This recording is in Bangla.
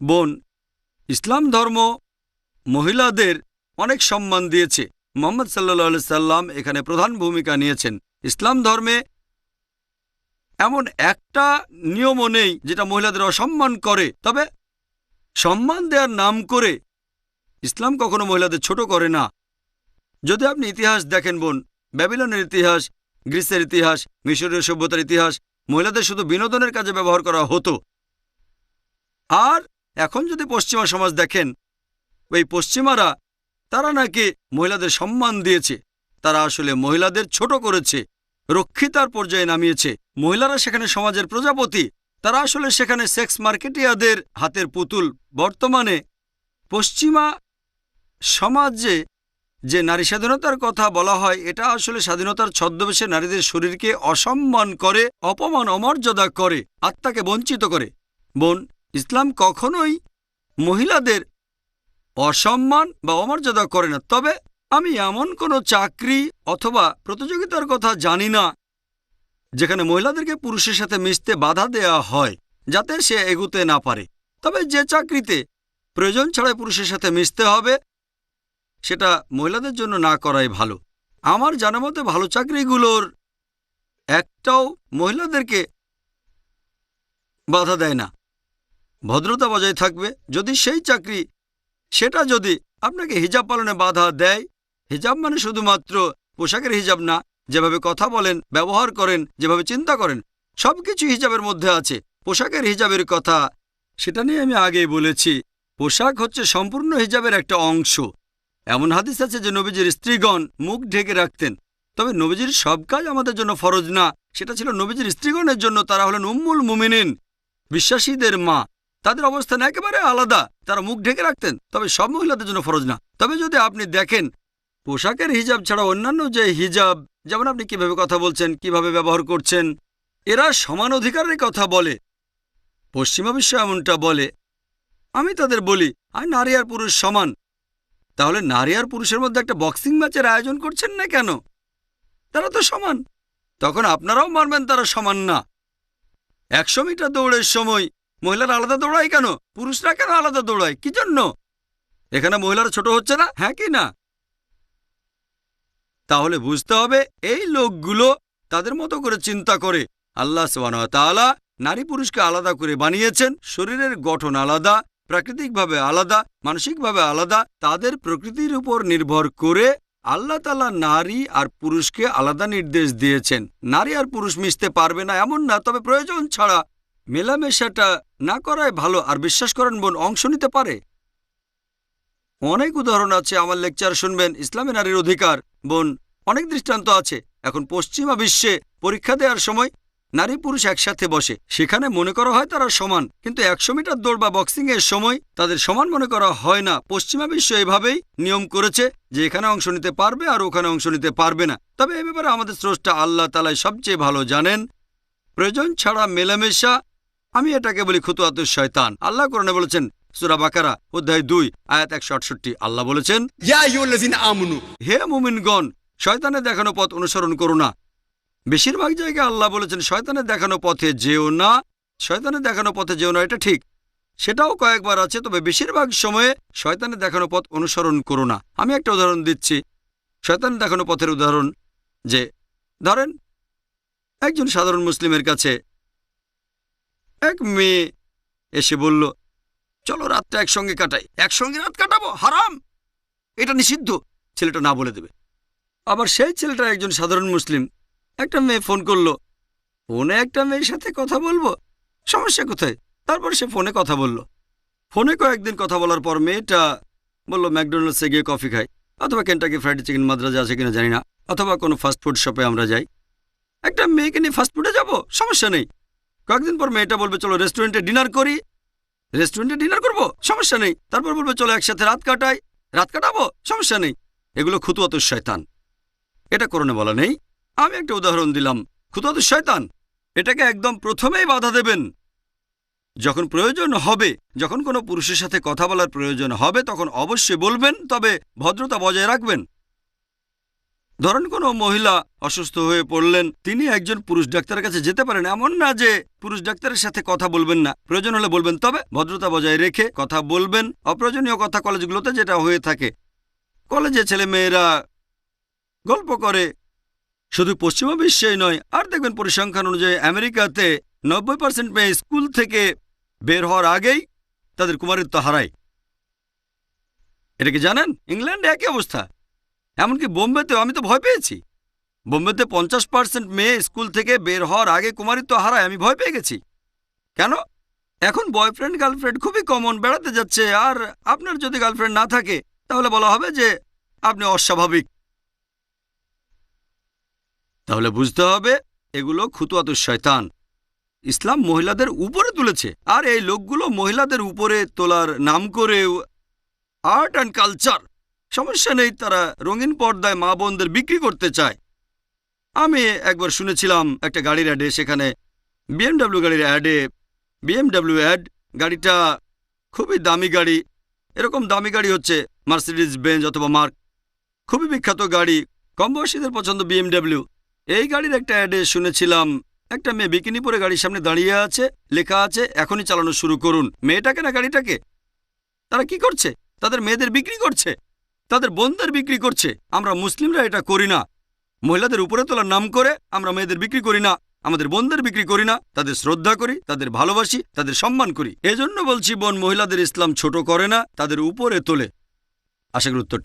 বোন, ইসলাম ধর্ম মহিলাদের অনেক সম্মান দিয়েছে। মোহাম্মদ সাল্লা সাল্লাম এখানে প্রধান ভূমিকা নিয়েছেন। ইসলাম ধর্মে এমন একটা নিয়মও নেই যেটা মহিলাদের অসম্মান করে। তবে সম্মান দেওয়ার নাম করে ইসলাম কখনো মহিলাদের ছোট করে না। যদি আপনি ইতিহাস দেখেন বোন, ব্যাবিলনের ইতিহাস, গ্রিসের ইতিহাস, মিশরীয় সভ্যতার ইতিহাস, মহিলাদের শুধু বিনোদনের কাজে ব্যবহার করা হতো। আর এখন যদি পশ্চিমা সমাজ দেখেন, ওই পশ্চিমারা, তারা নাকি মহিলাদের সম্মান দিয়েছে। তারা আসলে মহিলাদের ছোট করেছে, রক্ষিতার পর্যায়ে নামিয়েছে। মহিলারা সেখানে সমাজের প্রজাপতি, তারা আসলে সেখানে সেক্স মার্কেটিয়াদের হাতের পুতুল। বর্তমানে পশ্চিমা সমাজে যে নারী স্বাধীনতার কথা বলা হয়, এটা আসলে স্বাধীনতার ছদ্মবেশে নারীদের শরীরকে অসম্মান করে, অপমান, অমর্যাদা করে, আত্মাকে বঞ্চিত করে। বোন ইসলাম কখনোই মহিলাদের অসম্মান বা অমর্যাদা করে না। তবে আমি এমন কোনো চাকরি অথবা প্রতিযোগিতার কথা জানি না, যেখানে মহিলাদেরকে পুরুষের সাথে মিশতে বাধা দেয়া হয়, যাতে সে এগুতে না পারে। তবে যে চাকরিতে প্রয়োজন ছাড়াই পুরুষের সাথে মিশতে হবে, সেটা মহিলাদের জন্য না করাই ভালো। আমার জানা মতে ভালো চাকরিগুলোর একটাও মহিলাদেরকে বাধা দেয় না। ভদ্রতা বজায় থাকবে। যদি সেই চাকরি, সেটা যদি আপনাকে হিজাব পালনে বাধা দেয়, হিজাব মানে শুধুমাত্র পোশাকের হিজাব না, যেভাবে কথা বলেন, ব্যবহার করেন, যেভাবে চিন্তা করেন, সবকিছু হিজাবের মধ্যে আছে। পোশাকের হিজাবের কথা, সেটা নিয়ে আমি আগেই বলেছি। পোশাক হচ্ছে সম্পূর্ণ হিজাবের একটা অংশ। এমন হাদিস আছে যে নবীজির স্ত্রীগণ মুখ ঢেকে রাখতেন। তবে নবীজির সব কাজ আমাদের জন্য ফরজ না, সেটা ছিল নবীজির স্ত্রীগণের জন্য, তারা হলেন উম্মুল মুমিনিন, বিশ্বাসীদের মা। তাদের অবস্থান একেবারে আলাদা। তারা মুখ ঢেকে রাখতেন, তবে সব মহিলাদের জন্য ফরজ না। তবে যদি আপনি দেখেন, পোশাকের হিজাব ছাড়া অন্যান্য যে হিজাব, যেমন আপনি কীভাবে কথা বলছেন, কীভাবে ব্যবহার করছেন, এরা সমান অধিকারের কথা বলে। পশ্চিমা বিশ্ব এমনটা বলে। আমি তাদের বলি আর নারী আর পুরুষ সমান। তাহলে নারী আর পুরুষের মধ্যে একটা বক্সিং ম্যাচের আয়োজন করছেন না কেন? তারা তো সমান। তখন আপনারাও মানবেন তারা সমান না। একশো মিটার দৌড়ের সময় মহিলারা আলাদা দৌড়ায় কেন? পুরুষরা কেন আলাদা দৌড়ায়? কি জন্য? এখানে মহিলারা ছোট হচ্ছে না? হ্যাঁ কি না? তাহলে বুঝতে হবে এই লোকগুলো তাদের মতো করে চিন্তা করে। আল্লাহ তাআলা নারী পুরুষকে আলাদা করে বানিয়েছেন। শরীরের গঠন আলাদা, প্রাকৃতিকভাবে আলাদা, মানসিকভাবে আলাদা, তাদের প্রকৃতির উপর নির্ভর করে আল্লাহ তালা নারী আর পুরুষকে আলাদা নির্দেশ দিয়েছেন। নারী আর পুরুষ মিশতে পারবে না, এমন না, তবে প্রয়োজন ছাড়া মেলামেশাটা না করাই ভালো, আর বিশ্বাস করেন বোন, অংশ নিতে পারে। অনেক উদাহরণ আছে, আমার লেকচার শুনবেন, ইসলামী নারীর অধিকার। বোন, অনেক দৃষ্টান্ত আছে। এখন পশ্চিমা বিশ্বে পরীক্ষা দেওয়ার সময় নারী পুরুষ একসাথে বসে। সেখানে মনে করা হয় তারা সমান, কিন্তু একশো মিটার দৌড় বা বক্সিং এর সময় তাদের সমান মনে করা হয় না। পশ্চিমা বিশ্ব এভাবেই নিয়ম করেছে যে এখানে অংশ নিতে পারবে আর ওখানে অংশ নিতে পারবে না। তবে এ ব্যাপারে আমাদের স্রষ্টা আল্লাহ তালাই সবচেয়ে ভালো জানেন। প্রয়োজন ছাড়া মেলামেশা আমি এটাকে বলি খুতুয়াতু শয়তান। আল্লাহ কোরআনে বলেছেন সুরা বাকারা অধ্যায় দুই আয়াত একশো আটষট্টি। আল্লাহ বলেছেন হে মুমিনগণ শয়তানের দেখানো পথ অনুসরণ করো না। বেশিরভাগ জায়গায় আল্লাহ বলেছেন শয়তানের দেখানো পথে যেও না শয়তানের দেখানো পথে যেও না এটা ঠিক। সেটাও কয়েকবার আছে তবে বেশিরভাগ সময়ে শয়তানের দেখানো পথ অনুসরণ করো না। আমি একটা উদাহরণ দিচ্ছি। শয়তানের দেখানো পথের উদাহরণ যে ধরেন একজন সাধারণ মুসলিমের কাছে এক মেয়ে এসে বলল, চলো রাতটা একসঙ্গে কাটাই। একসঙ্গে রাত কাটাবো? হারাম। এটা নিষিদ্ধ। ছেলেটা না বলে দেবে। আবার সেই ছেলেটা একজন সাধারণ মুসলিম। একটা মেয়ে ফোন করল। ফোনে একটা মেয়ের সাথে কথা বলব? সমস্যা কোথায়? তারপর সে ফোনে কথা বলল। ফোনে কয়েকদিন কথা বলার পর মেয়েটা বলল, ম্যাকডোনাল্ডসে গিয়ে কফি খাই। অথবা কেনটাকি ফ্রাইড চিকেন মাদ্রাজা আছে কিনা জানি না। অথবা কোনো ফাস্টফুড শপে আমরা যাই। একটা মেয়েকে নিয়ে ফাস্টফুডে যাব? সমস্যা নেই। কয়েকদিন পর মেয়েটা বলবে, চলো রেস্টুরেন্টে ডিনার করি। রেস্টুরেন্টে ডিনার করব? সমস্যা নেই। তারপর বলবে, চলো একসাথে রাত কাটাই। রাত কাটাবো? সমস্যা নেই। এগুলো খুতুয়াত শয়তান। এটা করণে বলা নেই। আমি একটা উদাহরণ দিলাম। খুতুয়াত শয়তান, এটাকে একদম প্রথমেই বাধা দেবেন। যখন প্রয়োজন হবে, যখন কোনো পুরুষের সাথে কথা বলার প্রয়োজন হবে, তখন অবশ্যই বলবেন, তবে ভদ্রতা বজায় রাখবেন। ধরেন কোনো মহিলা অসুস্থ হয়ে পড়লেন, তিনি একজন পুরুষ ডাক্তারের কাছে যেতে পারেন। এমন না যে পুরুষ ডাক্তারের সাথে কথা বলবেন না। প্রয়োজন হলে বলবেন, তবে ভদ্রতা বজায় রেখে কথা বলবেন। অপ্রয়োজনীয় কথা কলেজগুলোতে যেটা হয়ে থাকে, কলেজে ছেলে মেয়েরা গল্প করে। শুধু পশ্চিমা বিশ্বেই নয়, আর দেখবেন পরিসংখ্যান অনুযায়ী আমেরিকাতে নব্বই পার্সেন্ট মেয়ে স্কুল থেকে বের হওয়ার আগেই তাদের কুমারিত্ব হারায়। এটা কি জানেন? ইংল্যান্ডে একই অবস্থা। এমনকি বোম্বেতেও আমি তো ভয় পেয়েছি। বোম্বেতে পঞ্চাশ পার্সেন্ট মেয়ে স্কুল থেকে বের হওয়ার আগে কুমারিত্ব হারায়, আমি ভয় পেয়ে গেছি। কেন? এখন বয়ফ্রেন্ড, গার্লফ্রেন্ড খুবই কমন, বেড়াতে যাচ্ছে, আর আপনার যদি গার্লফ্রেন্ড না থাকে, তাহলে বলা হবে যে আপনি অস্বাভাবিক। তাহলে বুঝতে হবে, এগুলো খুতুয়াতুর শয়তান। ইসলাম মহিলাদের উপরে তুলেছে, আর এই লোকগুলো মহিলাদের উপরে তোলার নাম করেও আর্ট অ্যান্ড কালচার। সমস্যা নেই, তারা রঙিন পর্দায় মা বোনদের বিক্রি করতে চায়। আমি একবার শুনেছিলাম একটা গাড়ির অ্যাডে, সেখানে বিএমডাব্লিউ গাড়ির অ্যাডে, বিএমডাব্লিউ অ্যাড গাড়িটা খুবই দামি গাড়ি। এরকম দামি গাড়ি হচ্ছে মার্সিডিজ বেঞ্জ অথবা মার্ক। খুবই বিখ্যাত গাড়ি, কম বয়সীদের পছন্দ বিএমডাব্লিউ। এই গাড়ির একটা অ্যাডে শুনেছিলাম, একটা মেয়ে বিকিনি পরে গাড়ির সামনে দাঁড়িয়ে আছে, লেখা আছে, এখনই চালানো শুরু করুন। মেয়েটাকে না গাড়িটাকে? তারা কি করছে? তাদের মেয়েদের বিক্রি করছে? তাদের বোনদের বিক্রি করছে। আমরা মুসলিমরা এটা করি না। মহিলাদের উপরে তোলার নাম করে আমরা মেয়েদের বিক্রি করি না। আমাদের বোনদের বিক্রি করি না। তাদের শ্রদ্ধা করি, তাদের ভালোবাসি, তাদের সম্মান করি। এজন্য বলছি, বোন, মহিলাদের ইসলাম ছোট করে না, তাদের উপরে তোলে। আশা করি উত্তরটা